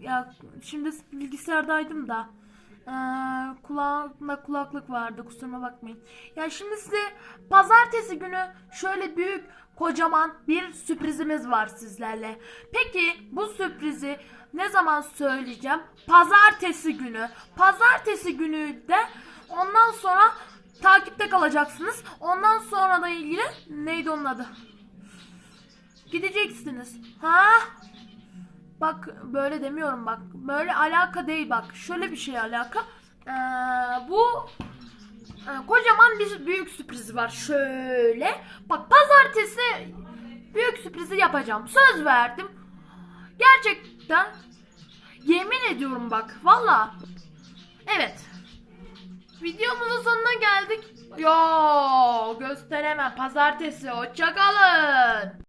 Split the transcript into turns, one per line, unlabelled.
ya şimdi bilgisayardaydım da ee, kulağımda kulaklık vardı kusuruma bakmayın. Ya şimdi size pazartesi günü şöyle büyük kocaman bir sürprizimiz var sizlerle. Peki bu sürprizi ne zaman söyleyeceğim? Pazartesi günü. Pazartesi günü de ondan sonra takipte kalacaksınız. Ondan sonra da ilgili neydi onun adı? Gideceksiniz. Ha? Bak böyle demiyorum bak. Böyle alaka değil bak. Şöyle bir şey alaka. Ee, bu e, kocaman bir büyük sürpriz var. Şöyle. Bak pazartesi büyük sürprizi yapacağım. Söz verdim. Gerçekten yemin ediyorum bak. Valla. Evet. Videomuzun sonuna geldik. Yo gösteremem. Pazartesi. Hoşçakalın.